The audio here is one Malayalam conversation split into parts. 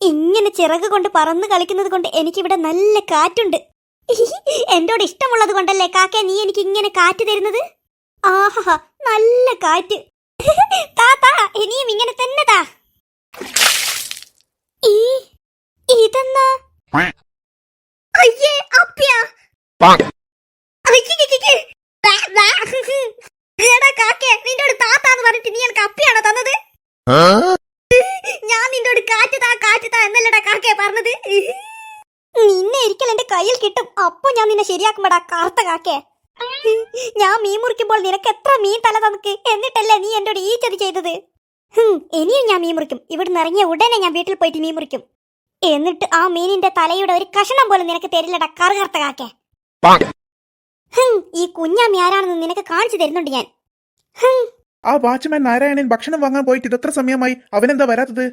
ഇങ്ങനെ ചിറക് കൊണ്ട് പറന്ന് കളിക്കുന്നത് കൊണ്ട് എനിക്കിവിടെ നല്ല കാറ്റുണ്ട്. എന്നോട് ഇഷ്ടമുള്ളത് കൊണ്ടല്ലേ കാക്ക നീ എനിക്ക് ഇങ്ങനെ കാറ്റ് തരുന്നത്? ആഹാ നല്ല കാറ്റ്. താ താ ഇനിയും ഇങ്ങനെ തന്നെ താ. ഈ ഇതെന്നാ അയ്യേ അപ്പ്യാ അയ്യയ്യയ്യേ. ദാ, ദാ. എടാ കാക്കേ നിന്നോട് താത്താന്ന് പറഞ്ഞിട്ട് നീ എനിക്ക് അപ്പിയാണോ തന്നത് ഞാൻ നിന്നോട് കാറ്റ് താ കാറ്റ് താ എന്നല്ലടാ കാക്കേ പറഞ്ഞത് നിന്നെ ഒരിക്കൽ എന്റെ കയ്യിൽ കിട്ടും. അപ്പൊ ഞാൻ നിന്നെ ശരിയാക്കുമ്പടാ കാർത്ത കാക്കേ. ഞാൻ മീൻ മുറിക്കുമ്പോൾ നിനക്ക് എത്ര മീൻ തല തനക്ക് എന്നിട്ടല്ലേ നീ എന്നോട് ഈ ചതി ചെയ്തത്? ഇനിയും ഞാൻ മീൻ മുറിക്കും. ഇവിടുന്ന് ഇറങ്ങിയ ഉടനെ ഞാൻ വീട്ടിൽ പോയിട്ട് മീൻ മുറിക്കും. എന്നിട്ട് ആ മീനിന്റെ തലയുടെ ഒരു കഷണം പോലും നിനക്ക് തരില്ലടാ കറുകർത്ത കാക്കേ. ഈ കുഞ്ഞാമി ആരാണെന്ന് നിനക്ക് കാണിച്ചു തരുന്നുണ്ട് ഞാൻ. ആ വാച്ച്മാൻ നാരായണൻ ഭക്ഷണം വാങ്ങാൻ പോയിട്ട് ഇതെത്ര സമയമായി? അവനെന്താ വരാത്തത്?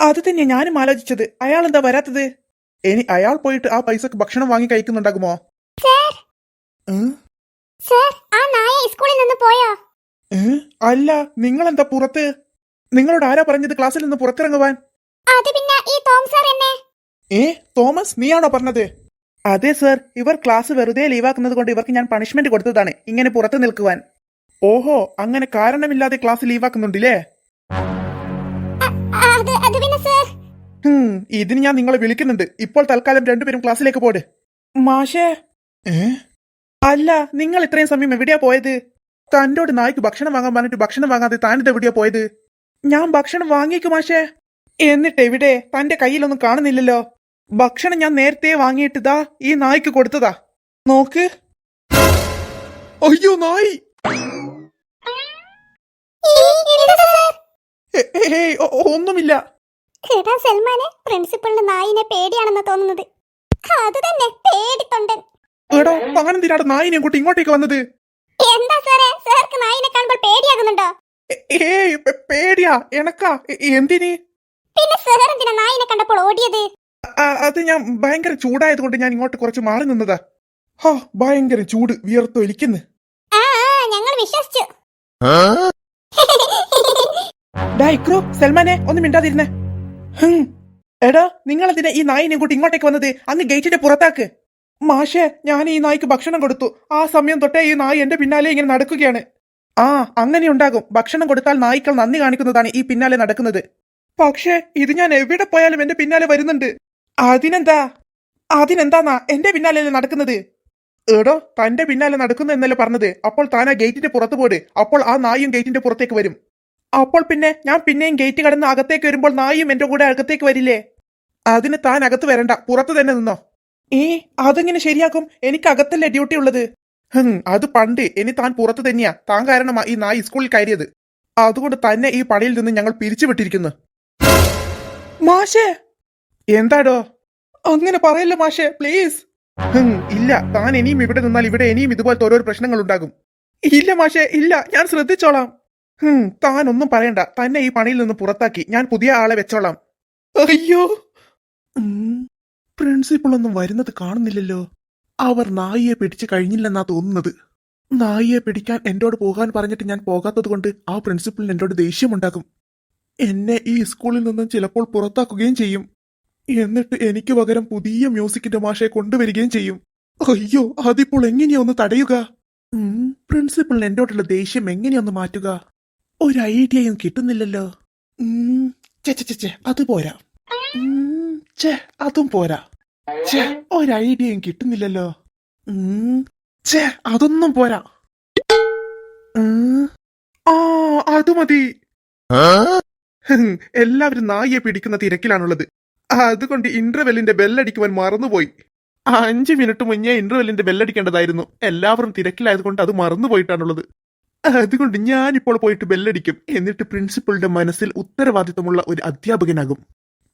അത് തന്നെ ഞാനും ആലോചിച്ചത്. അയാൾ എന്താ വരാത്തത്? ഇനി അയാൾ പോയിട്ട് ആ പൈസക്ക് ഭക്ഷണം വാങ്ങി കഴിക്കുന്നുണ്ടാകുമോ? സർ. ആ നായ സ്കൂളിൽ നിന്ന് പോയോ? അല്ല നിങ്ങൾ എന്താ പുറത്ത്? നിങ്ങളോട് ആരാ പറഞ്ഞത് ക്ലാസ്സിൽ നിന്ന് പുറത്തിറങ്ങുവാൻ? അത് പിന്നെ ഈ ടോം സർ എന്നെ. ഏ തോമസ് നീയാണോ പറഞ്ഞത്? അതെ സർ. ഇവർ ക്ലാസ് വെറുതെ ലീവാക്കുന്നത് കൊണ്ട് ഇവർക്ക് ഞാൻ പണിഷ്മെന്റ് കൊടുത്തതാണ് ഇങ്ങനെ പുറത്ത് നിൽക്കുവാൻ. ഓഹോ അങ്ങനെ കാരണമില്ലാതെ ക്ലാസ് ലീവാക്കുന്നുണ്ടല്ലേ? അത് ഇതിന് ഞാൻ നിങ്ങളെ വിളിക്കുന്നുണ്ട്. ഇപ്പോൾ തൽക്കാലം രണ്ടുപേരും ക്ലാസ്സിലേക്ക് പോട് മാഷേ. അല്ല നിങ്ങൾ ഇത്രയും സമയം എവിടെയാ പോയത്? തന്റോട് നായ്ക്ക് ഭക്ഷണം വാങ്ങാൻ പറഞ്ഞിട്ട് ഭക്ഷണം വാങ്ങാതെ താനിത് എവിടെയാ പോയത്? ഞാൻ ഭക്ഷണം വാങ്ങിയേക്ക് മാഷേ. എന്നിട്ട് എവിടെ? തന്റെ കയ്യിലൊന്നും കാണുന്നില്ലല്ലോ. ഭക്ഷണം ഞാൻ നേരത്തെ വാങ്ങിയിട്ടതാ ഈ നായ്ക്ക് കൊടുത്തതാ. നോക്ക്. അയ്യോ നായി! ഒന്നുമില്ല. എടാ സൽമാനെ പ്രിൻസിപ്പളിന് നായിനെ പേടിയാണെന്ന് തോന്നുന്നത്. അത് തന്നെ പേടിത്തൊണ്ടൻ. എടോ താനെന്തിനാണ് നായിനെ കൂട്ടി ഇങ്ങോട്ടേക്ക് വന്നത്? എന്താ സാറേ? സാർക്ക് നായിനെ കാണുമ്പോൾ പേടിയാകുന്നുണ്ടോ? ഏയ് പേടിയാ എനക്കാ എന്തിനി? പിന്നെ സാർ എന്തിനാ നായിനെ കണ്ടപ്പോൾ ഓടിയത്? അത് ഞാൻ ഭയങ്കര ചൂടായത് കൊണ്ട് ഞാൻ ഇങ്ങോട്ട് കുറച്ച് മാറി നിന്നതാ. ഹോ ഭയങ്കര ചൂട് വിയർത്തൊലിക്കുന്നു. ആ ആ ഞങ്ങൾ വിശ്വസിച്ചു. ഡാ ക്രൂ സൽമാനെ ഒന്ന് മിണ്ടാതിരുന്നേ. എടാ നിങ്ങൾ എന്തിനാ ഈ നായിനെ കൂട്ടി ഇങ്ങോട്ടേക്ക് വന്നത്? അങ്ങ് ഗേറ്റിന്റെ പുറത്താക്ക്. മാഷേ ഞാൻ ഈ നായ്ക്ക് ഭക്ഷണം കൊടുത്തു. ആ സമയം തൊട്ടേ ഈ നായ് എന്റെ പിന്നാലെ ഇങ്ങനെ നടക്കുകയാണ്. ആ അങ്ങനെ ഉണ്ടാകും. ഭക്ഷണം കൊടുത്താൽ നായ്ക്കൾ നന്ദി കാണിക്കുന്നതാണ് ഈ പിന്നാലെ നടക്കുന്നത്. പക്ഷേ ഇത് ഞാൻ എവിടെ പോയാലും എന്റെ പിന്നാലെ വരുന്നുണ്ട്. അതിനെന്താ? അതിനെന്താന്നാ എന്റെ പിന്നാലെ നടക്കുന്നത്? എടോ തന്റെ പിന്നാലെ നടക്കുന്നു എന്നല്ലേ പറഞ്ഞത്. അപ്പോൾ താൻ ആ ഗേറ്റിന്റെ പുറത്ത് പോട്. അപ്പോൾ ആ നായും ഗേറ്റിന്റെ പുറത്തേക്ക് വരും. അപ്പോൾ പിന്നെ ഞാൻ പിന്നെയും ഗേറ്റ് കടന്ന് അകത്തേക്ക് വരുമ്പോൾ നായും എന്റെ കൂടെ അകത്തേക്ക് വരില്ലേ? അതിന് താൻ അകത്ത് വരണ്ട പുറത്ത് തന്നെ നിന്നോ. ഏ അതെങ്ങനെ ശരിയാക്കും? എനിക്ക് അകത്തല്ലേ ഡ്യൂട്ടി ഉള്ളത്? ഹും, അത് പണ്ട്. ഇനി താൻ പുറത്ത് തന്നെയാ. താൻ കാരണമാ ഈ നായി സ്കൂളിൽ കയറിയത്. അതുകൊണ്ട് തന്നെ ഈ പണിയിൽ നിന്ന് ഞങ്ങൾ പിരിച്ചുവിട്ടിരിക്കുന്നു മാഷേ! എന്താടോ? അങ്ങനെ പറയല്ല മാഷേ പ്ലീസ് ഹും, ഇല്ല. താൻ ഇനിയും ഇവിടെ നിന്നാൽ ഇവിടെ ഇനിയും ഇതുപോലത്തെ ഓരോ പ്രശ്നങ്ങൾ ഉണ്ടാകും ഇല്ല മാഷേ ഇല്ല. ഞാൻ ശ്രദ്ധിച്ചോളാം. ഹും, ഒന്നും പറയണ്ട. തന്നെ ഈ പണിയിൽ നിന്ന് പുറത്താക്കി. ഞാൻ പുതിയ ആളെ വെച്ചോളാം. അയ്യോ! പ്രിൻസിപ്പൾ ഒന്നും വരുന്നത് കാണുന്നില്ലല്ലോ. അവർ നായിയെ പിടിച്ചു കഴിഞ്ഞില്ലെന്നാ തോന്നുന്നത്. നായിയെ പിടിക്കാൻ എന്നോട് പോകാൻ പറഞ്ഞിട്ട് ഞാൻ പോകാത്തത് കൊണ്ട് ആ പ്രിൻസിപ്പളിന് എന്നോട് ദേഷ്യമുണ്ടാകും. എന്നെ ഈ സ്കൂളിൽ നിന്നും ചിലപ്പോൾ പുറത്താക്കുകയും ചെയ്യും. എന്നിട്ട് എനിക്ക് പകരം പുതിയ മ്യൂസിക്കിന്റെ മാഷെ കൊണ്ടുവരികയും ചെയ്യും. അയ്യോ അതിപ്പോൾ എങ്ങനെയൊന്ന് തടയുക? പ്രിൻസിപ്പളിന് എന്നോടുള്ള ദേഷ്യം എങ്ങനെയൊന്ന് മാറ്റുക? ഒരു ഐഡിയയും കിട്ടുന്നില്ലല്ലോ. അത് പോരാ. അതും പോരാ. ഒരു ഐഡിയയും കിട്ടുന്നില്ലല്ലോ. അതൊന്നും പോരാ. ആ അത് മതി. എല്ലാവരും നായിയെ പിടിക്കുന്ന തിരക്കിലാണുള്ളത്. അതുകൊണ്ട് ഇന്റർവെല്ലിന്റെ ബെല്ലടിക്കുവാൻ മറന്നുപോയി. അഞ്ചു മിനിറ്റ് മുന്നേ ഇന്റർവെല്ലിന്റെ ബെല്ലടിക്കേണ്ടതായിരുന്നു. എല്ലാവരും തിരക്കിലായതുകൊണ്ട് അത് മറന്നുപോയിട്ടാണുള്ളത്. അതുകൊണ്ട് ഞാനിപ്പോൾ പോയിട്ട് ബെല്ലടിക്കും. എന്നിട്ട് പ്രിൻസിപ്പളുടെ മനസ്സിൽ ഉത്തരവാദിത്തമുള്ള ഒരു അധ്യാപകനാകും.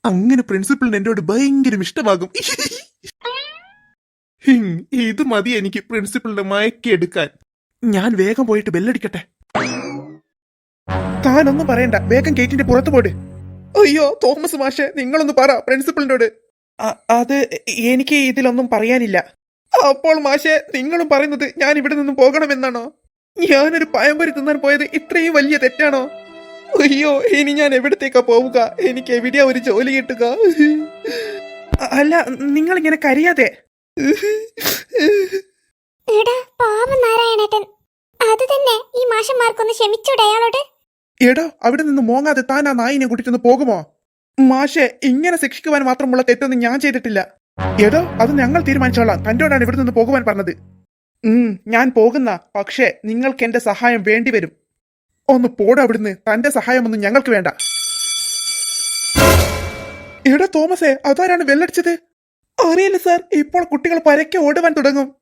അങ്ങനെ പ്രിൻസിപ്പളിന് എന്നോട് ഭയങ്കര ഇഷ്ടമാകും. ഇത് മതി എനിക്ക് പ്രിൻസിപ്പളിന്റെ മയക്കി എടുക്കാൻ. ഞാൻ വേഗം പോയിട്ട് ബെല്ലടിക്കട്ടെ. താനൊന്നും പറയണ്ട. വേഗം ഗേറ്റിന്റെ പുറത്ത് പോട്. അയ്യോ തോമസ് മാഷെ നിങ്ങളൊന്ന് പറ പ്രിൻസിപ്പളിനോട്. അത് എനിക്ക് ഇതിലൊന്നും പറയാനില്ല. അപ്പോൾ മാഷെ നിങ്ങളും പറയുന്നത് ഞാൻ ഇവിടെ നിന്നും പോകണമെന്നാണോ? ഞാനൊരു പഴംപൊരി തിന്നാൻ പോയത് ഇത്രയും വലിയ തെറ്റാണോ? അയ്യോ ഇനി ഞാൻ എവിടത്തേക്കാ പോവുക? എനിക്ക് എവിടെയാ ഒരു ജോലി കിട്ടുക? അല്ല നിങ്ങൾ ഇങ്ങനെ കരയാതെ. എടാ പാവം നാരായണേട്ടൻ. അത് തന്നെ ഈ മാഷന്മാർക്കൊന്ന് ക്ഷമിച്ചൂടെ അയാളോട്? എടോ അവിടെ നിന്ന് മോങ്ങാതെ താൻ ആ നായിനെ കൂട്ടിട്ടൊന്ന് പോകുമോ? മാഷെ ഇങ്ങനെ ശിക്ഷിക്കുവാൻ മാത്രമുള്ള തെറ്റൊന്നും ഞാൻ ചെയ്തിട്ടില്ല. എടോ അത് ഞങ്ങൾ തീരുമാനിച്ചോളാം. തന്റോടാണ് ഇവിടെ നിന്ന് പോകുവാൻ പറഞ്ഞത്. ഞാൻ പോകുന്ന പക്ഷേ നിങ്ങൾക്ക് എന്റെ സഹായം വേണ്ടിവരും. ഒന്ന് പോട അവിടുന്ന് തന്റെ സഹായമൊന്നും ഞങ്ങൾക്ക് വേണ്ട. എടാ തോമസേ അതാരാണ് വെല്ലടിച്ചത് അറിയില്ല സർ ഇപ്പോൾ കുട്ടികൾ പരക്കെ ഓടുവാൻ തുടങ്ങും.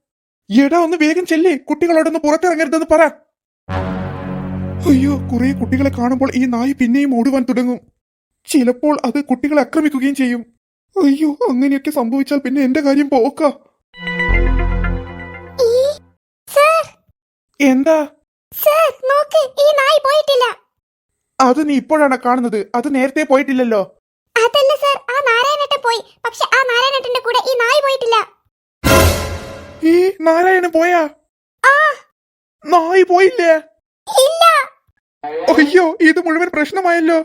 എടാ ഒന്ന് വേഗം ചെല്ലി കുട്ടികളോടൊന്ന് പുറത്തിറങ്ങരുതെന്ന് പറ. അയ്യോ കുറെ കുട്ടികളെ കാണുമ്പോൾ ഈ നായി പിന്നെയും ഓടുവാൻ തുടങ്ങും. ചിലപ്പോൾ അത് കുട്ടികളെ ആക്രമിക്കുകയും ചെയ്യും. അയ്യോ അങ്ങനെയൊക്കെ സംഭവിച്ചാൽ പിന്നെ എന്റെ കാര്യം പോക്ക. എന്താ? സർ നോക്ക് ഈ നായ് പോയിട്ടില്ല. അത് നീ ഇപ്പോഴാണ് കാണുന്നത്. അത് നേരത്തെ പോയിട്ടില്ലല്ലോ. അതല്ല സർ ആ നാരായണേട്ടൻ പോയി. പക്ഷെ ആ നാരായണേട്ടന്റെ കൂടെ ഈ നായ് പോയിട്ടില്ല. ഈ നാരായണൻ പോയാ? ആ. നായ് പോയില്ലേ? ഇല്ല. അയ്യോ ഇത് മുഴുവൻ പ്രശ്നമായല്ലോ.